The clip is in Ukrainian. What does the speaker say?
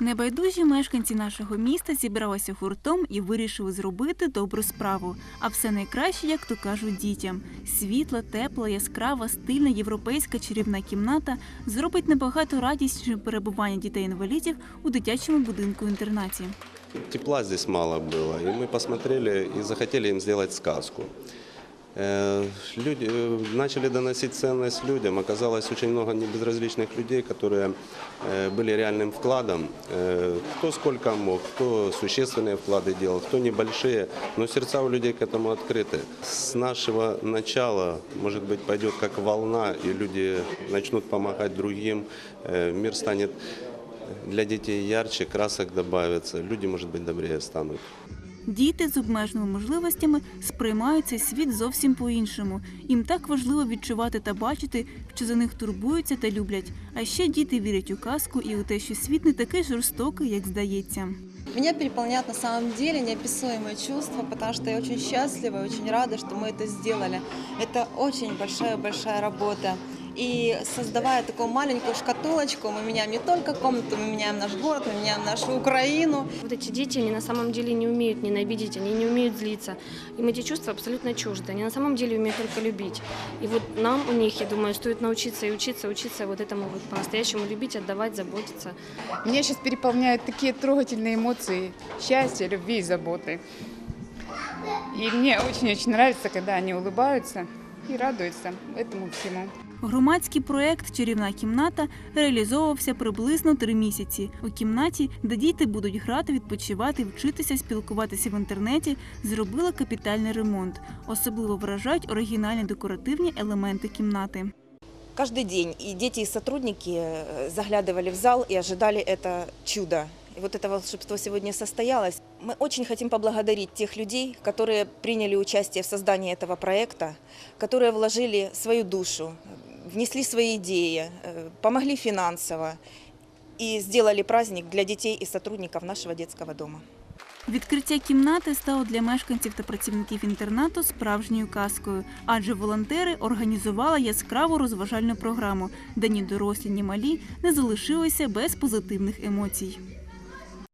Небайдужі мешканці нашого міста зібралися гуртом і вирішили зробити добру справу. А все найкраще, як то кажуть, дітям. Світла, тепла, яскрава, стильна європейська чарівна кімната зробить набагато радіснішим перебування дітей-інвалідів у дитячому будинку інтернаті. Тепла здесь мало было, и мы посмотрели и захотели им сделать сказку. Э, Люди э, начали доносить ценность людям. Оказалось очень много небезразличных людей, которые э, были реальным вкладом. Э, Кто сколько мог, кто существенные вклады делал, кто небольшие, но сердца у людей к этому открыты. С нашего начала, может быть, пойдет как волна, и люди начнут помогать другим. Э, Мир станет для детей ярче, красок добавится, люди, может быть, добрее станут. Діти з обмеженими можливостями сприймають цей світ зовсім по-іншому. Їм так важливо відчувати та бачити, що за них турбуються та люблять. А ще діти вірять у казку і у те, що світ не такий жорстокий, як здається. Меня переполняют на самом деле неописуемые чувства, потому что я очень счастлива и очень рада, что мы это сделали. Это очень большая-большая работа. И создавая такую маленькую шкатулочку, мы меняем не только комнату, мы меняем наш город, мы меняем нашу Украину. Вот эти дети, они на самом деле не умеют ненавидеть, они не умеют злиться. Им эти чувства абсолютно чужды. Они на самом деле умеют только любить. И вот нам у них, я думаю, стоит научиться и учиться, учиться вот этому вот по-настоящему любить, отдавать, заботиться. Меня сейчас переполняют такие трогательные эмоции счастья, любви и заботы. И мне очень-очень нравится, когда они улыбаются и радуются этому всему. Громадський проект Чарівна кімната реалізовувався приблизно три місяці. У кімнаті, де діти будуть грати, відпочивати, вчитися, спілкуватися в інтернеті, зробили капітальний ремонт. Особливо вражають оригінальні декоративні елементи кімнати. Каждый день и дети, и сотрудники э, заглядывали в зал и ожидали это чудо. И вот это волшебство сегодня состоялось. Мы очень хотим поблагодарить тех людей, которые приняли участие в создании этого проекта, которые вложили свою душу, внесли свои идеи, э, помогли финансово и сделали праздник для детей и сотрудников нашего детского дома. Відкриття кімнати стало для мешканців та працівників інтернату справжньою казкою, адже волонтери організували яскраву розважальну програму, де ні дорослі, ні малі не залишилися без позитивних емоцій.